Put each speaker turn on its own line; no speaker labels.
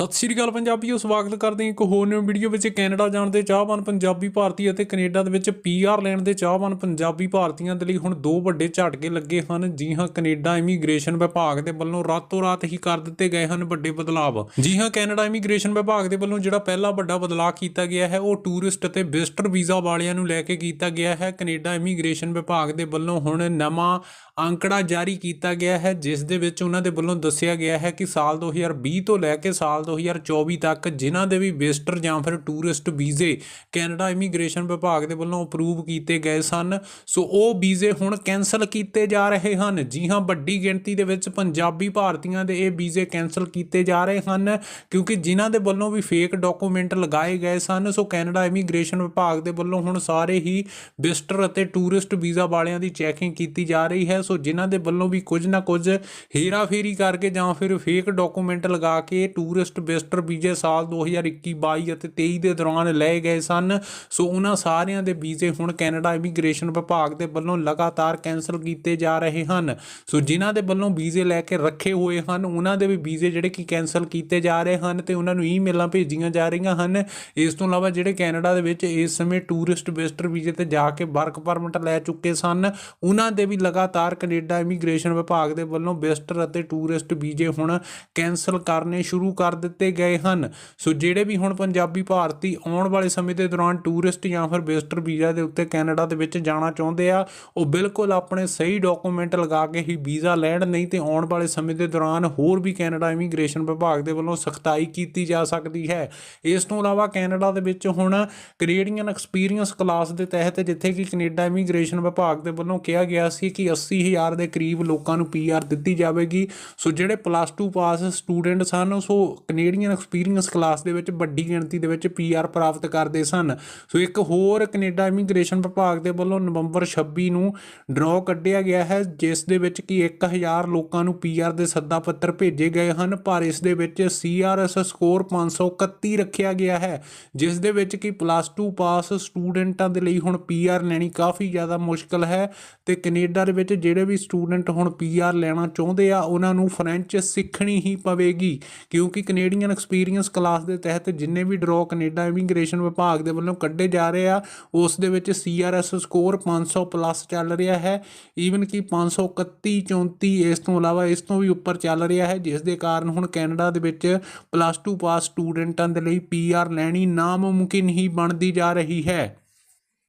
ਸਤਿ ਸ਼੍ਰੀ ਅਕਾਲ ਪੰਜਾਬੀਓ ਸਵਾਗਤ ਕਰਦੇ ਹਾਂ ਇੱਕ ਹੋਰ ਨਿਊ ਵੀਡੀਓ ਵਿੱਚ ਕੈਨੇਡਾ ਜਾਣ ਦੇ ਚਾਹਵਾਨ ਪੰਜਾਬੀ ਭਾਰਤੀ ਅਤੇ ਕੈਨੇਡਾ ਦੇ ਵਿੱਚ ਪੀਆਰ ਲੈਣ ਦੇ ਚਾਹਵਾਨ ਪੰਜਾਬੀ ਭਾਰਤੀਆਂ ਦੇ ਲਈ ਹੁਣ ਦੋ ਵੱਡੇ ਝਟਕੇ ਲੱਗੇ ਹਨ। ਜੀ ਹਾਂ, ਕੈਨੇਡਾ ਇਮੀਗ੍ਰੇਸ਼ਨ ਵਿਭਾਗ ਦੇ ਵੱਲੋਂ ਰਾਤੋਂ ਰਾਤ ਹੀ ਕਰ ਦਿੱਤੇ ਗਏ ਹਨ ਵੱਡੇ ਬਦਲਾਵ। ਜੀ ਹਾਂ, ਕੈਨੇਡਾ ਇਮੀਗ੍ਰੇਸ਼ਨ ਵਿਭਾਗ ਦੇ ਵੱਲੋਂ ਜਿਹੜਾ ਪਹਿਲਾ ਵੱਡਾ ਬਦਲਾਅ ਕੀਤਾ ਗਿਆ ਹੈ, ਉਹ ਟੂਰਿਸਟ ਅਤੇ ਵਿਜ਼ਟਰ ਵੀਜ਼ਾ ਵਾਲਿਆਂ ਨੂੰ ਲੈ ਕੇ ਕੀਤਾ ਗਿਆ ਹੈ। ਕੈਨੇਡਾ ਇਮੀਗ੍ਰੇਸ਼ਨ ਵਿਭਾਗ ਦੇ ਵੱਲੋਂ ਹੁਣ ਨਵਾਂ ਅੰਕੜਾ ਜਾਰੀ ਕੀਤਾ ਗਿਆ ਹੈ, ਜਿਸ ਦੇ ਵਿੱਚ ਉਹਨਾਂ ਦੇ ਵੱਲੋਂ ਦੱਸਿਆ ਗਿਆ ਹੈ ਕਿ ਸਾਲ 2020 ਤੋਂ ਲੈ ਕੇ ਸਾਲ 2024 ਤੱਕ ਜਿਨ੍ਹਾਂ ਦੇ ਵੀ ਵਿਜ਼ਟਰ ਜਾਂ ਫਿਰ ਟੂਰਿਸਟ ਵੀਜ਼ੇ ਕੈਨੇਡਾ ਇਮੀਗ੍ਰੇਸ਼ਨ ਵਿਭਾਗ ਦੇ ਵੱਲੋਂ ਅਪਰੂਵ ਕੀਤੇ ਗਏ ਸਨ। ਸੋ ਉਹ ਵੀਜ਼ੇ ਹੁਣ ਕੈਨਸਲ ਕੀਤੇ ਜਾ ਰਹੇ ਹਨ। ਜੀ ਹਾਂ, ਵੱਡੀ ਗਿਣਤੀ ਦੇ ਵਿੱਚ ਪੰਜਾਬੀ ਭਾਰਤੀਆਂ ਦੇ ਇਹ ਵੀਜ਼ੇ ਕੈਨਸਲ ਕੀਤੇ ਜਾ ਰਹੇ ਹਨ ਕਿਉਂਕਿ ਜਿਨ੍ਹਾਂ ਦੇ ਵੱਲੋਂ ਵੀ ਫੇਕ ਡਾਕੂਮੈਂਟ ਲਗਾਏ ਗਏ ਸਨ। ਸੋ ਕੈਨੇਡਾ ਇਮੀਗ੍ਰੇਸ਼ਨ ਵਿਭਾਗ ਦੇ ਵੱਲੋਂ ਹੁਣ ਸਾਰੇ ਹੀ ਵਿਜ਼ਟਰ ਅਤੇ ਟੂਰਿਸਟ ਵੀਜ਼ਾ ਵਾਲਿਆਂ ਦੀ ਚੈਕਿੰਗ ਕੀਤੀ ਜਾ ਰਹੀ ਹੈ। ਸੋ ਜਿਨ੍ਹਾਂ ਦੇ ਵੱਲੋਂ ਵੀ ਕੁਝ ਨਾ ਕੁਝ ਹੇਰਾਫੇਰੀ ਕਰਕੇ ਜਾਂ ਫਿਰ ਫੇਕ ਡਾਕੂਮੈਂਟ ਲਗਾ ਕੇ ਟੂਰਿਸਟ ਵਿਜ਼ਟਰ ਵੀਜ਼ੇ ਸਾਲ 2021 22 ਅਤੇ 23 ਦੇ ਦੌਰਾਨ ਲਏ ਗਏ ਸਨ। ਸੋ ਉਹਨਾਂ ਸਾਰਿਆਂ ਦੇ ਵੀਜ਼ੇ ਹੁਣ ਕੈਨੇਡਾ ਇਮੀਗ੍ਰੇਸ਼ਨ ਵਿਭਾਗ ਦੇ ਵੱਲੋਂ ਲਗਾਤਾਰ ਕੈਨਸਲ ਕੀਤੇ ਜਾ ਰਹੇ ਹਨ। ਸੋ ਜਿਨ੍ਹਾਂ ਦੇ ਵੱਲੋਂ ਵੀਜ਼ੇ ਲੈ ਕੇ ਰੱਖੇ ਹੋਏ ਹਨ, ਉਹਨਾਂ ਦੇ ਵੀ ਵੀਜ਼ੇ ਜਿਹੜੇ ਕਿ ਕੈਨਸਲ ਕੀਤੇ ਜਾ ਰਹੇ ਹਨ ਤੇ ਉਹਨਾਂ ਨੂੰ ਈਮੇਲਾਂ ਭੇਜੀਆਂ ਜਾ ਰਹੀਆਂ ਹਨ। ਇਸ ਤੋਂ ਇਲਾਵਾ ਜਿਹੜੇ ਕੈਨੇਡਾ ਦੇ ਵਿੱਚ ਇਸ ਸਮੇਂ ਟੂਰਿਸਟ ਵਿਜ਼ਟਰ ਵੀਜ਼ੇ ਤੇ ਜਾ ਕੇ ਵਰਕ ਪਰਮਿਟ ਲੈ ਚੁੱਕੇ ਸਨ, ਉਹਨਾਂ ਦੇ ਵੀ ਲਗਾਤਾਰ ਕੈਨੇਡਾ ਇਮੀਗ੍ਰੇਸ਼ਨ ਵਿਭਾਗ ਦੇ ਵੱਲੋਂ ਵਿਜ਼ਟਰ ਅਤੇ ਟੂਰਿਸਟ ਵੀਜ਼ੇ ਹੁਣ ਕੈਨਸਲ ਕਰਨੇ ਸ਼ੁਰੂ ਕਰ ਦਿੱਤੇ ਗਏ ਹਨ। ਸੋ ਜਿਹੜੇ ਵੀ ਹੁਣ ਪੰਜਾਬੀ ਭਾਰਤੀ ਆਉਣ ਵਾਲੇ ਸਮੇਂ ਦੇ ਦੌਰਾਨ ਟੂਰਿਸਟ ਜਾਂ ਫਿਰ ਵਿਜ਼ਟਰ ਵੀਜ਼ਾ ਦੇ ਉੱਤੇ ਕੈਨੇਡਾ ਦੇ ਵਿੱਚ ਜਾਣਾ ਚਾਹੁੰਦੇ ਆ, ਉਹ ਬਿਲਕੁਲ ਆਪਣੇ ਸਹੀ ਡਾਕੂਮੈਂਟ ਲਗਾ ਕੇ ਹੀ ਵੀਜ਼ਾ ਲੈਣ, ਨਹੀਂ ਤੇ ਆਉਣ ਵਾਲੇ ਸਮੇਂ ਦੇ ਦੌਰਾਨ ਹੋਰ ਵੀ ਕੈਨੇਡਾ ਇਮੀਗ੍ਰੇਸ਼ਨ ਵਿਭਾਗ ਦੇ ਵੱਲੋਂ ਸਖਤਾਈ ਕੀਤੀ ਜਾ ਸਕਦੀ ਹੈ। ਇਸ ਤੋਂ ਇਲਾਵਾ ਕੈਨੇਡਾ ਦੇ ਵਿੱਚ ਹੁਣ ਕੈਨੇਡੀਅਨ ਐਕਸਪੀਰੀਅੰਸ ਕਲਾਸ ਦੇ ਤਹਿਤ ਜਿੱਥੇ ਕਿ ਕੈਨੇਡਾ ਇਮੀਗ੍ਰੇਸ਼ਨ ਵਿਭਾਗ ਦੇ ਵੱਲੋਂ ਕਿਹਾ ਗਿਆ ਸੀ ਕਿ 80000 ਦੇ ਕਰੀਬ ਲੋਕਾਂ ਨੂੰ ਪੀਆਰ ਦਿੱਤੀ ਜਾਵੇਗੀ। ਸੋ ਜਿਹੜੇ ਪਲੱਸ 2 ਪਾਸ ਸਟੂਡੈਂਟ ਸਨ, ਸੋ ਕੈਨੇਡੀਅਨ ਐਕਸਪੀਰੀਅੰਸ ਕਲਾਸ ਦੇ ਵਿੱਚ ਵੱਡੀ ਗਿਣਤੀ ਦੇ ਵਿੱਚ ਪੀਆਰ ਪ੍ਰਾਪਤ ਕਰਦੇ ਸਨ। ਸੋ ਇੱਕ ਹੋਰ ਕੈਨੇਡਾ ਇਮੀਗ੍ਰੇਸ਼ਨ ਵਿਭਾਗ ਦੇ ਵੱਲੋਂ ਨਵੰਬਰ 26 ਨੂੰ ਡਰਾਅ ਕੱਢਿਆ ਗਿਆ ਹੈ, ਜਿਸ ਦੇ ਵਿੱਚ ਕਿ 1000 ਲੋਕਾਂ ਨੂੰ ਪੀਆਰ ਦੇ ਸੱਦਾ ਪੱਤਰ ਭੇਜੇ ਗਏ ਹਨ, ਪਰ ਇਸ ਦੇ ਵਿੱਚ ਸੀਆਰਐਸ ਸਕੋਰ 531 ਰੱਖਿਆ ਗਿਆ ਹੈ, ਜਿਸ ਦੇ ਵਿੱਚ ਕਿ ਪਲੱਸ 2 ਪਾਸ ਸਟੂਡੈਂਟਾਂ ਦੇ ਲਈ ਹੁਣ ਪੀਆਰ ਲੈਣੀ ਕਾਫੀ ਜ਼ਿਆਦਾ ਮੁਸ਼ਕਲ ਹੈ ਤੇ ਕੈਨੇਡਾ ਦੇ ਵਿੱਚ ਜਿਹੜੇ ਵੀ ਸਟੂਡੈਂਟ ਹੁਣ ਪੀਆਰ ਲੈਣਾ ਚਾਹੁੰਦੇ ਆ, ਉਹਨਾਂ ਨੂੰ ਫ੍ਰੈਂਚ ਸਿੱਖਣੀ ਹੀ ਪਵੇਗੀ, ਕਿਉਂਕਿ ਕੈਨੇਡੀਅਨ ਐਕਸਪੀਰੀਅੰਸ ਕਲਾਸ ਦੇ ਤਹਿਤ ਜਿੰਨੇ ਵੀ ਡਰਾਅ ਕੈਨੇਡਾ ਇਮੀਗ੍ਰੇਸ਼ਨ ਵਿਭਾਗ ਦੇ ਵੱਲੋਂ ਕੱਢੇ ਜਾ ਰਹੇ ਆ, ਉਸ ਦੇ ਵਿੱਚ ਸੀਆਰਐਸ ਸਕੋਰ 500 ਪਲੱਸ ਚੱਲ ਰਿਹਾ ਹੈ। ਈਵਨ ਕਿ 531 34 ਇਸ ਤੋਂ ਇਲਾਵਾ ਇਸ ਤੋਂ ਵੀ ਉੱਪਰ ਚੱਲ ਰਿਹਾ ਹੈ, ਜਿਸ ਦੇ ਕਾਰਨ ਹੁਣ ਕੈਨੇਡਾ ਦੇ ਵਿੱਚ ਪਲੱਸ 2 ਪਾਸ ਸਟੂਡੈਂਟਾਂ ਦੇ ਲਈ ਪੀਆਰ ਲੈਣੀ ਨਾਮੁਮਕਿਨ ਹੀ ਬਣਦੀ ਜਾ ਰਹੀ ਹੈ।